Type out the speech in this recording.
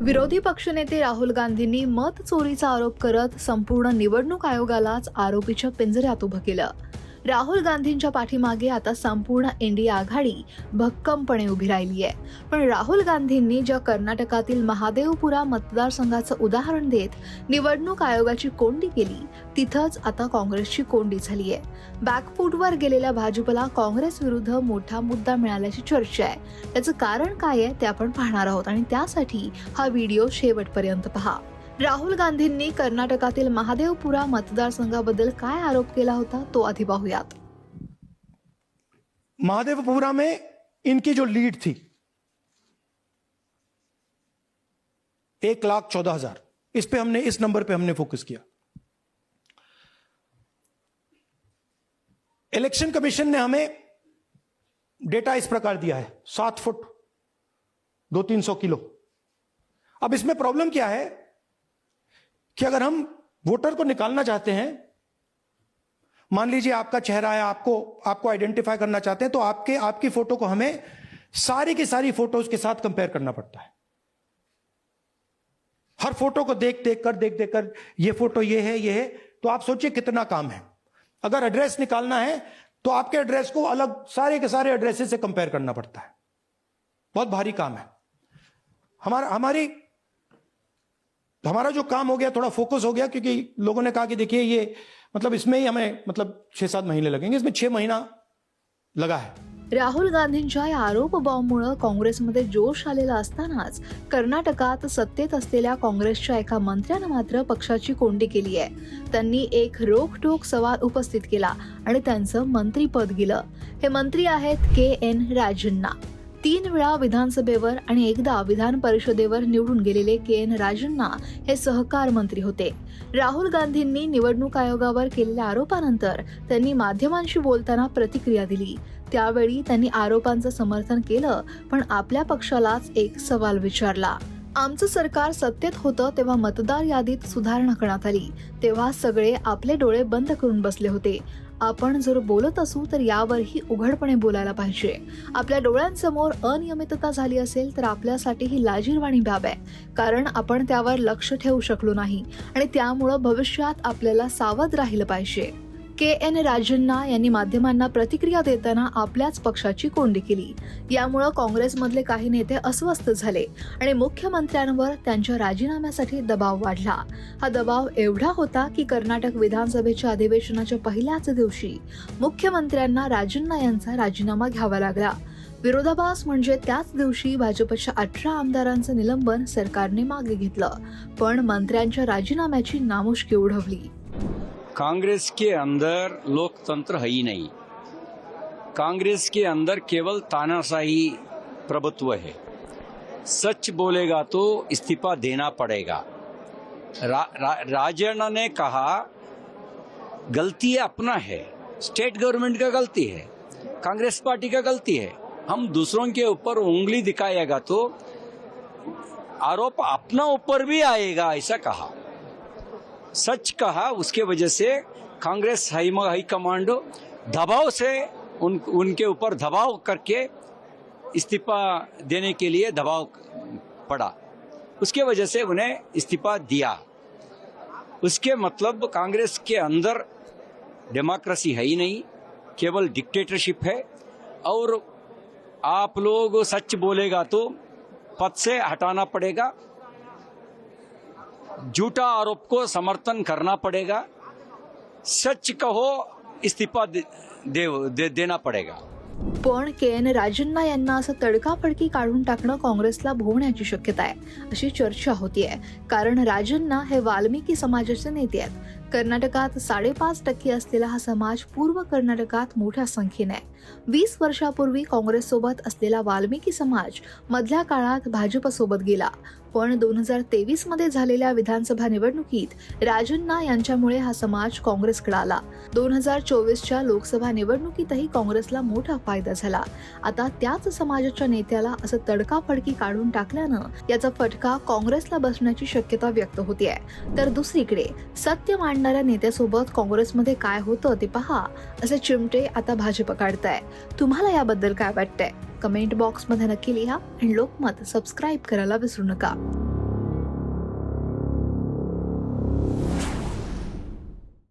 विरोधी पक्षनेते राहुल गांधींनी मत चोरीचा आरोप करत संपूर्ण निवडणूक आयोगालाच आरोपीच्या पिंजऱ्यात उभं केलं. राहुल गांधींच्या पाठीमागे आता संपूर्ण इंडिया आघाडी भक्कमपणे उभी राहिली आहे. पण राहुल गांधींनी ज्या कर्नाटकातील महादेवपुरा मतदारसंघाचं उदाहरण देत निवडणूक आयोगाची कोंडी केली तिथंच आता काँग्रेसची कोंडी झाली आहे. बॅकफूटवर गेलेल्या भाजपला काँग्रेस विरुद्ध मोठा मुद्दा मिळाल्याची चर्चा आहे. त्याचं कारण काय आहे ते आपण पाहणार आहोत आणि त्यासाठी हा व्हिडिओ शेवटपर्यंत पहा. राहुल गांधींनी कर्नाटकातील महादेवपुरा मतदारसंघाबद्दल काय आरोप केला होता तो आधी पाहूयात. महादेवपुरा में इनकी जो लीड थी, एक लाख चौदह हज़ार। इस पे हमने, इस नंबर पे हमने फोकस किया। इलेक्शन कमीशन ने हमें डेटा इस प्रकार दिया है, सात फुट दो तीन सौ किलो। अब इसमें प्रॉब्लम क्या है? कि अगर हम वोटर को निकालना चाहते हैं, मान लीजिए आपका चेहरा है, आपको आपको आइडेंटिफाई करना चाहते हैं तो आपके, आपकी फ़ोटो को हमें सारी की सारी फ़ोटोज़ के साथ कंपेयर करना पड़ता है। हर फ़ोटो को देख देख कर, देख देख कर, ये फ़ोटो ये है ये है तो आप सोचिए कितना काम है। अगर एड्रेस निकालना है तो आपके एड्रेस को अलग सारे के सारे एड्रेसेस से कंपेयर करना पड़ता है। बहुत भारी काम है। हमारा, हमारी हमारा जो काम हो गया थोड़ा फोकस हो गया क्योंकि लोगों ने कहा कि देखिए ये मतलब इसमें ही हमें मतलब छह सात महीने लगेंगे इसमें छह महीना लगा है। राहुल गांधींच्या या आरोप बॉम्बमुळे काँग्रेसमध्ये जोश आलेला असतानाच कर्नाटकात सत्तेत असलेल्या काँग्रेसच्या एका मंत्र्यानं मात्र पक्षाची कोंडी केली आहे. त्यांनी एक रोखटोक सवाल उपस्थित केला आणि त्यांचं मंत्रीपद गेलं. हे मंत्री आहेत के एन राजन्ना. तीन वेळा विधानसभेवर आणि एकदा विधान परिषदेवर निवडून गेलेले के एन राजन्ना हे सहकार मंत्री होते. राहुल गांधींनी निवडणूक आयोगावर केलेल्या आरोपानंतर त्यांनी माध्यमांशी बोलताना प्रतिक्रिया दिली. त्यावेळी त्यांनी आरोपांचं समर्थन केलं पण आपल्या पक्षालाच एक सवाल विचारला. आमचं सरकार सत्तेत होतं तेव्हा मतदार यादीत सुधारणा करण्यात आली. तेव्हा सगळे आपले डोळे बंद करून बसले होते. आपण जर बोलत असू तर यावरही उघडपणे बोलायला पाहिजे. आपल्या डोळ्यांसमोर अनियमितता झाली असेल तर आपल्यासाठी ही लाजीरवाणी बाब आहे. कारण आपण त्यावर लक्ष ठेवू शकलो नाही. आणि त्यामुळं भविष्यात आपल्याला सावध राहिलं पाहिजे. के एन राजन्ना यांनी माध्यमांना प्रतिक्रिया देताना आपल्याच पक्षाची कोंडी केली. यामुळं काँग्रेसमधले काही नेते अस्वस्थ झाले आणि मुख्यमंत्र्यांवर त्यांच्या राजीनाम्यासाठी दबाव वाढला. हा दबाव एवढा होता की कर्नाटक विधानसभेच्या अधिवेशनाच्या पहिल्याच दिवशी मुख्यमंत्र्यांना राजन्ना यांचा राजीनामा घ्यावा लागला. विरोधाभास म्हणजे त्याच दिवशी भाजपच्या अठरा आमदारांचं निलंबन सरकारने मागे घेतलं. पण मंत्र्यांच्या राजीनाम्याची नामुष्की उडवली. कांग्रेस के अंदर लोकतंत्र है ही नहीं। कांग्रेस के अंदर केवल तानाशाही प्रभुत्व है। सच बोलेगा तो इस्तीफा देना पड़ेगा। रा, रा, राजन ने कहा गलती है अपना है। स्टेट गवर्नमेंट का गलती है। कांग्रेस पार्टी का गलती है। हम दूसरों के ऊपर उंगली दिखाएगा तो आरोप अपना ऊपर भी आएगा ऐसा कहा। सच कहा, उसके वजह से कांग्रेस हाई हाईकमांड दबाव से उन, उनके ऊपर दबाव करके इस्तीफा देने के लिए दबाव पड़ा। उसके वजह से उन्हें इस्तीफा दिया। उसके मतलब कांग्रेस के अंदर डेमोक्रेसी है ही नहीं, केवल डिक्टेटरशिप है। और आप लोग सच बोलेगा तो पद से हटाना पड़ेगा झूठा आरोप को समर्थन करना पड़ेगा सच कहो इस्तीफा दे, दे, देना पड़ेगा। पण के एन राजन्ना यांना असं तडकाफडकी काढून टाकणं काँग्रेसला भोवण्याची शक्यता आहे अशी चर्चा होतीये कारण राजन्ना हे वाल्मिकी समाजाचे नेते आहेत. कर्नाटकात साडेपाच टक्के असलेला हा समाज पूर्व कर्नाटकात मोठ्या संख्येने आहे. वीस वर्षापूर्वी काँग्रेससोबत असलेला वाल्मिकी समाज मधल्या काळात भाजपसोबत गेला. पण दोन हजार तेवीसमध्ये झालेल्या विधानसभा निवडणुकीत राजन्ना यांच्यामुळे हा समाज काँग्रेसकडे आला. दोन हजार चोवीसच्या लोकसभा निवडणुकीतही काँग्रेसला मोठा फायदा झाला. आता त्याच समाजाच्या नेत्याला असं तडकाफडकी काढून टाकल्यानं याचा फटका काँग्रेसला बसण्याची शक्यता व्यक्त होतीये. तर दुसरीकडे सत्य मांडणाऱ्या नेत्यासोबत काँग्रेसमध्ये काय होतं ते पहा असे चिमटे आता भाजप काढत आहे तुम्हाला याबद्दल काय वाटतंय? कमेंट बॉक्समध्ये नक्की लिहा आणि लोकमत सबस्क्राईब करायला विसरू नका.